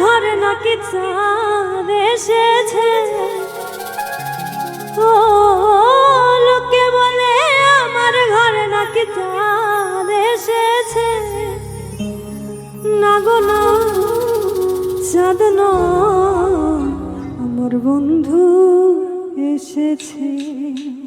ঘরে নাকি চাঁদ এসেছে? ও, লোকে বলে আমার ঘরে নাকি চাঁদ এসেছে। না গো, না, চাঁদ না, আমার বন্ধু এসেছে।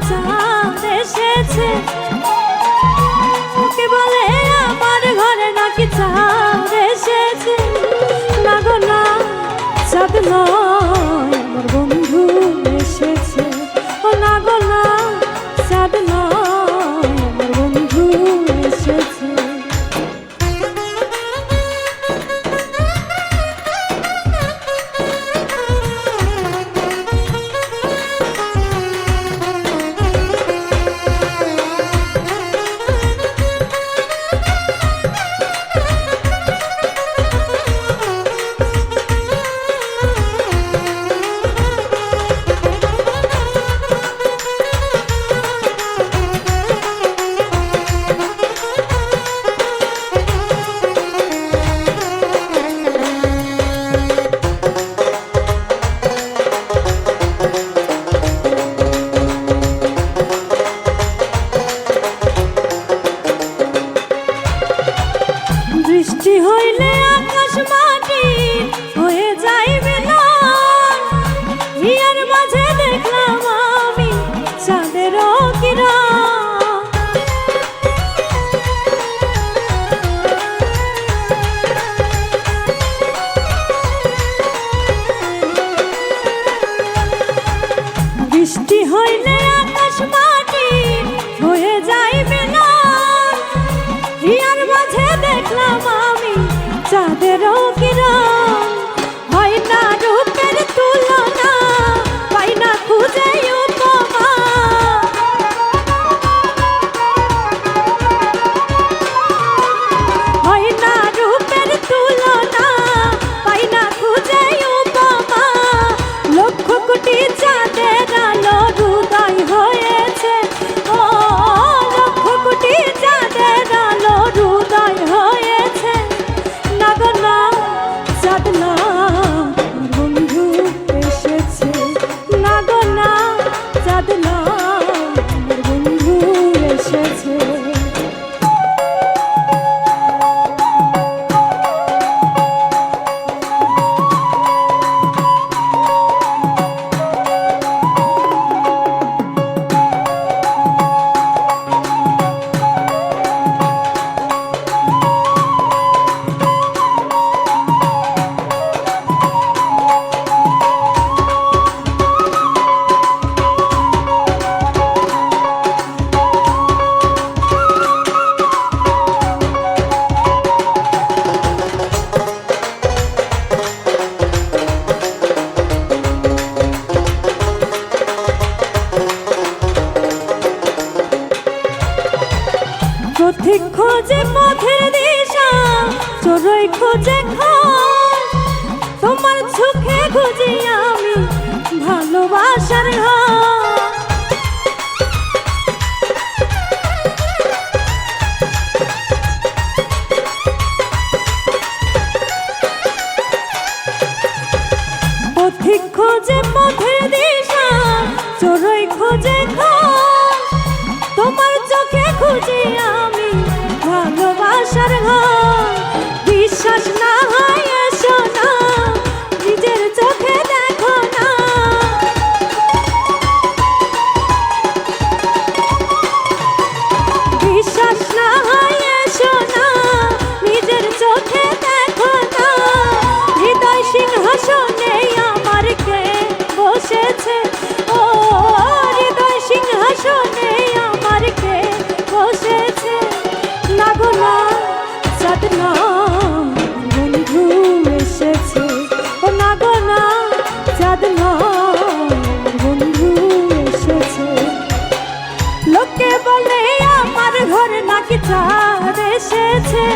在。পথিক খোঁজে পথের দিশা, চোরই খোঁজে তোমার চোখে খুঁজি আমি ভালোবাসার ঘর। খোঁজে পথের দিশা বসেছে ও, হৃদয় সিংহাসনে আমার কে বসেছে? লাগো না সদনাম এসেছে। ও লাগো না সদনাম এসেছে। লোকে বলে আমার ঘরে নাকি চাঁদ এসেছে।